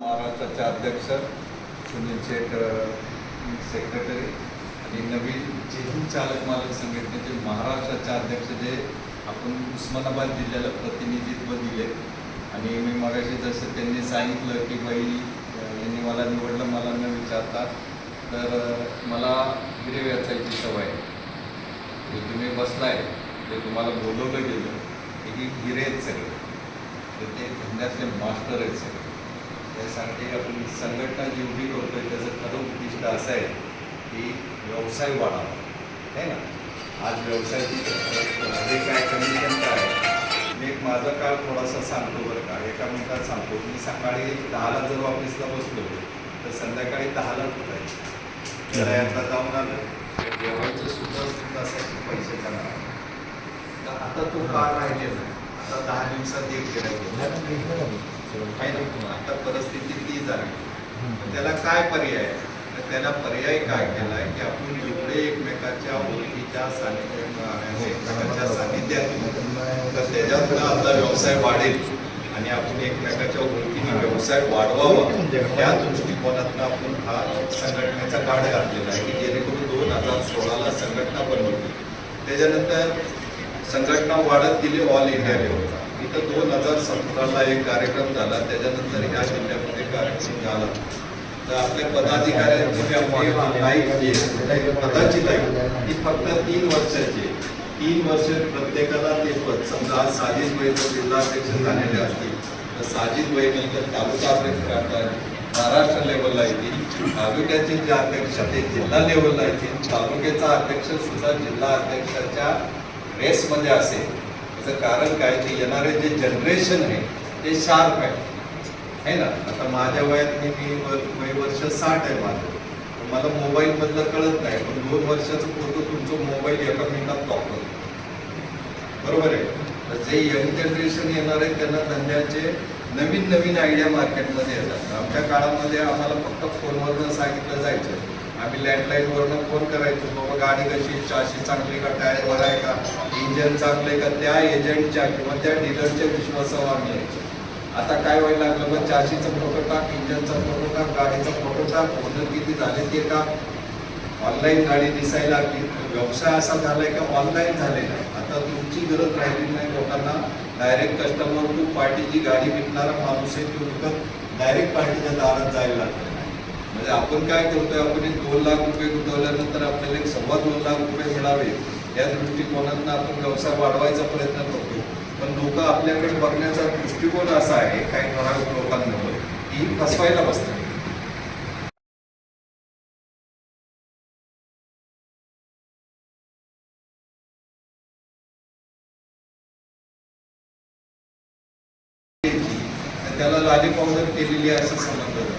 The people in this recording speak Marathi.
महाराष्ट्राचे अध्यक्ष सुनील शेठ सेक्रेटरी आणि नवीन जेही चालक मालक संघटनेचे महाराष्ट्राचे अध्यक्ष जे आपण उस्मानाबाद जिल्ह्याला प्रतिनिधित्व दिले. आणि मी मगाशी जसं त्यांनी सांगितलं की बाई यांनी मला निवडलं मला न विचारता तर मला हिरे वेचायची सवय. आहे जे तुम्ही बसलाय ते तुम्हाला बोलवलं गेलं की हिरे आहेत सगळे. तर ते धंद्यातले मास्टर आहेत सगळे. त्यासाठी आपण संघटना जी उभी करतोय त्याचं खरं उद्दिष्ट असं आहे की व्यवसाय वाढावा. आहे ना? आज व्यवसायाची हे काय कंडिशन काय? मी एक माझा काळ थोडासा सांगतो बरं का. एका मिनिटात सांगतो. मी सकाळी दहाला जर ऑफिसला बसलो तर संध्याकाळी दहाला उठायचं. दर्यातला जाऊन आलं. जेवायचं सुद्धा सुद्धा असायचं पैसे करणार तर आता तो काळ राहिलेला. आता दहा दिवसात एक गिरायक ना? आता परिस्थिती ती झाली. त्याला काय पर्याय? तर त्याला पर्याय काय केला की आपण एवढे एकमेकाच्या ओळखीच्या सानिध्यात एकमेकाच्या सानिध्यात तर त्याच्यातनं आपला व्यवसाय वाढेल आणि आपण एकमेकाच्या ओळखीने व्यवसाय वाढवावा. त्या दृष्टिकोनातनं आपण हा संघटनेचा काढ घातलेला आहे की जेणेकरून दोन हजार सोळाला संघटना बनवली त्याच्यानंतर संघटना वाढत गेली ऑल इंडिया हजार सतराला एक कार्यक्रम झाला. त्याच्यानंतर ह्या जिल्ह्यामध्ये कार्यक्रम झाला. तर आपल्या पदाधिकाऱ्यांची लाईफ जी आहे, पदाची लाईफ ही फक्त तीन वर्षाची आहे. तीन वर्ष प्रत्येकाला ते पद समजा आज साजिद जर जिल्हाध्यक्ष झालेले असतील तर साजिद नंतर तालुका अध्यक्ष करतात महाराष्ट्र लेवलला येतील तालुक्याचे जे अध्यक्ष ते जिल्हा लेवलला येतील. तालुक्याचा अध्यक्ष सुद्धा जिल्हा अध्यक्षाच्या रेसमध्ये असेल. त्याचं कारण काय? ते येणारे जे जनरेशन आहे ते शार्प आहे है ना? आता माझ्या वयात मी मी वय वर्ष साठ आहे माझं. मला मला मोबाईलमधलं कळत नाही. पण दोन वर्षाचं फोटो तुमचं मोबाईल एका मिनिटात टॉप करतो बरोबर आहे? तर जे यंग जनरेशन येणार आहे त्यांना धंद्याचे नवीन नवीन आयडिया मार्केटमध्ये येतात. आमच्या काळामध्ये आम्हाला फक्त फोनवरनं सांगितलं जायचं. आम्ही लँडलाईनवरनं फोन करायचो. बाबा गाडी कशी चाशी चांगली का टायरवर आहे का? इंजन चांगलं आहे का? त्या एजंटच्या किंवा त्या डीलरच्या विश्वासावर आम्ही यायचो. आता काय व्हायला लागलं? मग चाशीचं फोटो टाक इंजनचा फोटो टाक गाडीचा फोटो टाक ओनर किती झाले ते टाक. ऑनलाईन गाडी दिसायला लागली. व्यवसाय असा झालाय का ऑनलाईन झालेला आहे आता तुमची गरज राहिली नाही लोकांना. डायरेक्ट कस्टमर टू पार्टी जी गाडी विकणारा माणूस आहे तो विकत डायरेक्ट पार्टीच्या दारात जायला लागतो म्हणजे आपण काय करतोय? आपण एक दोन लाख रुपये गुंतवल्यानंतर आपल्याला एक सव्वा दोन लाख रुपये मिळावे. या दृष्टिकोनातून आपण व्यवसाय वाढवायचा प्रयत्न करतो पण लोक आपल्याकडे बघण्याचा दृष्टिकोन असा आहे काही ठराविक लोकांमध्ये की फसवायला बसतात. त्याला लाली पावडर केलेली आहे असं समजलं